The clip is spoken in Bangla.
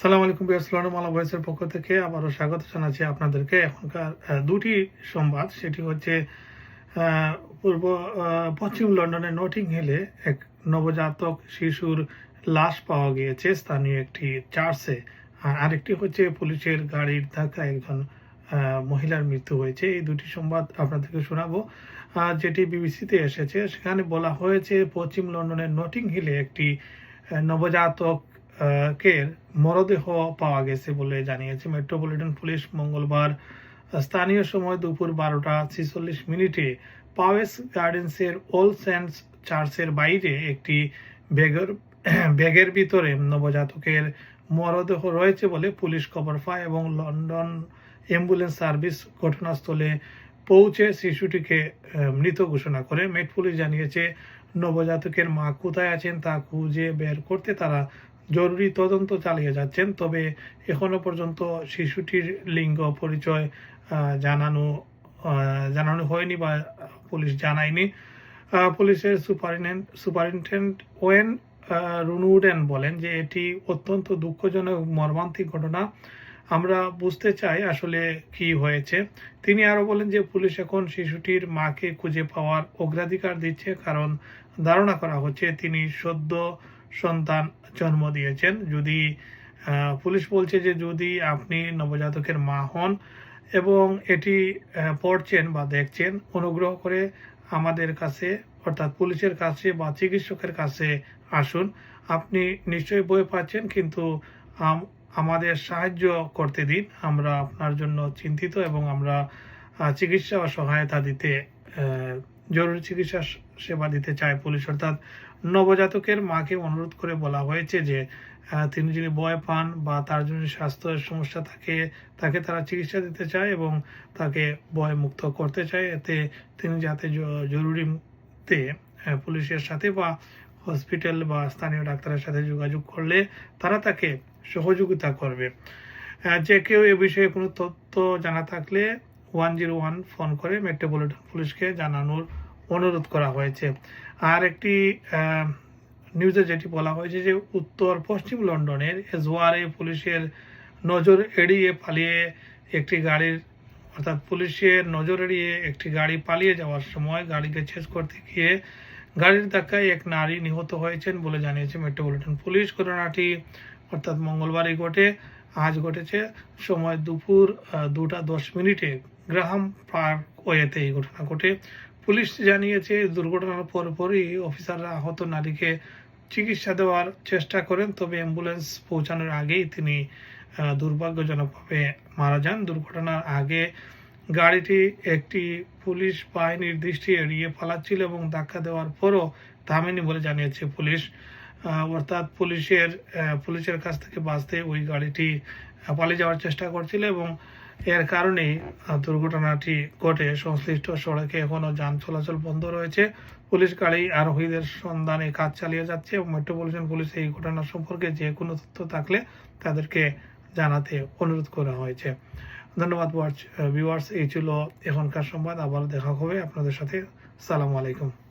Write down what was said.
সালাম আলাইকুম বিয়াসলাম মালা ভয়েসের পক্ষ থেকে আবারও স্বাগত জানাচ্ছি আপনাদেরকে। এখনকার দুটি সংবাদ, সেটি হচ্ছে পূর্ব পশ্চিম লন্ডনের নটিং হিলে এক নবজাতক শিশুর লাশ পাওয়া গিয়েছে স্থানীয় একটি চার্চে। আর আরেকটি হচ্ছে পুলিশের গাড়ির ধাক্কায় একজন মহিলার মৃত্যু হয়েছে। এই দুটি সংবাদ আপনাদেরকে শোনাবো। যেটি বিবিসিতে এসেছে, সেখানে বলা হয়েছে পশ্চিম লন্ডনের নটিং হিলে একটি নবজাতক কে? মরদেহ পাওয়া গেছে বলে জানিয়েছে মেট্রোপলিটন পুলিশ মঙ্গলবার। স্থানীয় সময় দুপুর বারোটা ছেচল্লিশ মিনিটে পাওয়েস গার্ডেন্সের ওল সেন্টস চার্চের বাইরে একটি ব্যাগের ব্যাগের ভিতরে নবজাতকের মরদেহ রয়েছে বলে পুলিশ খবর পায় এবং লন্ডন অ্যাম্বুলেন্স সার্ভিস ঘটনাস্থলে পৌঁছে শিশুটিকে মৃত ঘোষণা করে। মেট পুলিশ জানিয়েছে, নবজাতকের মা কোথায় আছেন তা খুঁজে বের করতে তারা জরুরি তদন্ত চালিয়ে যাচ্ছেন, তবে এখনও পর্যন্ত শিশুটির লিঙ্গ পরিচয় জানানো জানানো হয়নি বা পুলিশ জানায়নি। পুলিশের সুপারিনটেন্ট সুপারিনটেন্ডেন্ট ওয়েন রুনুডেন বলেন যে এটি অত্যন্ত দুঃখজনক, মর্মান্তিক ঘটনা। আমরা বুঝতে চাই আসলে কি হয়েছে। তিনি আরও বলেন যে পুলিশ এখন শিশুটির মাকে খুঁজে পাওয়ার অগ্রাধিকার দিচ্ছে, কারণ ধারণা করা হচ্ছে তিনি সদ্য সন্তান জন্ম দিয়েছেন। যদি পুলিশ বলছে যে যদি আপনি নবজাতকের মা হন এবং এটি পড়ছেন বা দেখছেন, অনুগ্রহ করে আমাদের কাছে, অর্থাৎ পুলিশের কাছে বা চিকিৎসকের কাছে আসুন। আপনি নিশ্চয়ই বই পাচ্ছেন, কিন্তু আমাদের সাহায্য করতে দিন। আমরা আপনার জন্য চিন্তিত এবং আমরা চিকিৎসা ও সহায়তা দিতে জরুরি চিকিৎসা সেবা দিতে চায় পুলিশ। অর্থাৎ নবজাতকের মাকে অনুরোধ করে বলা হয়েছে যে তিনি যদি ভয় পান বা তার জন্য স্বাস্থ্যের সমস্যা থাকে, তাকে তারা চিকিৎসা দিতে চায় এবং তাকে ভয় মুক্ত করতে চায়। এতে তিনি যাতে জরুরিতে পুলিশের সাথে বা হসপিটাল বা স্থানীয় ডাক্তারের সাথে যোগাযোগ করলে তারা তাকে সহযোগিতা করবে। যে কেউ এ বিষয়ে কোনো তথ্য জানা থাকলে ওয়ান জিরো ওয়ান ফোন করে মেট্রোপলিটন পুলিশকে জানানোর অনুরোধ করা হয়েছে। আর একটি নিউজে যেটি বলা হয়েছে যে উত্তর পশ্চিম লন্ডনের এজওয়ারে পুলিশের নজর এড়িয়ে পালিয়ে একটি গাড়ির, অর্থাৎ পুলিশের নজর এড়িয়ে একটি গাড়ি পালিয়ে যাওয়ার সময় গাড়িকে ছেদ করতে গিয়ে গাড়ির ধাক্কায় এক নারী নিহত হয়েছেন বলে জানিয়েছে মেট্রোপলিটন পুলিশ। ঘটনাটি অর্থাৎ মঙ্গলবারই ঘটে, আজ ঘটেছে সময় দুপুর দুটা দশ মিনিটে। গ্রাহাম পার্ক ওয়েতে এই ঘটনা ঘটে। পুলিশ জানিয়েছে দুর্ঘটনার পরপরই অফিসাররা আহত নারীকে চিকিৎসা দেওয়ার চেষ্টা করেন, তবে অ্যাম্বুলেন্স পৌঁছানোর আগেই তিনি দুর্ভাগ্যজনকভাবে মারা যান। দুর্ঘটনার আগে গাড়িটি একটি পুলিশ বাহিনীর দৃষ্টি এড়িয়ে পালাচ্ছিল এবং ধাক্কা দেওয়ার পরও থামেনি বলে জানিয়েছে পুলিশ। অর্থাৎ পুলিশের পুলিশের কাছ থেকে বাঁচতে ওই গাড়িটি পালিয়ে যাওয়ার চেষ্টা করছিল এবং এর কারণেই আহ, দুর্ঘটনাটি ঘটে। সংশ্লিষ্ট সড়কে এখনও যান চলাচল বন্ধ রয়েছে। পুলিশ গাড়ি আরোহীদের সন্ধানে কাজ চালিয়ে যাচ্ছে এবং মেট্রোপলিটন পুলিশ এই ঘটনা সম্পর্কে যে কোনো তথ্য থাকলে তাদেরকে জানাতে অনুরোধ করা হয়েছে। ধন্যবাদ ভিউয়ার্স এই ছিল এখনকার সংবাদ। আবার দেখা হবে আপনাদের সাথে। সালাম আলাইকুম।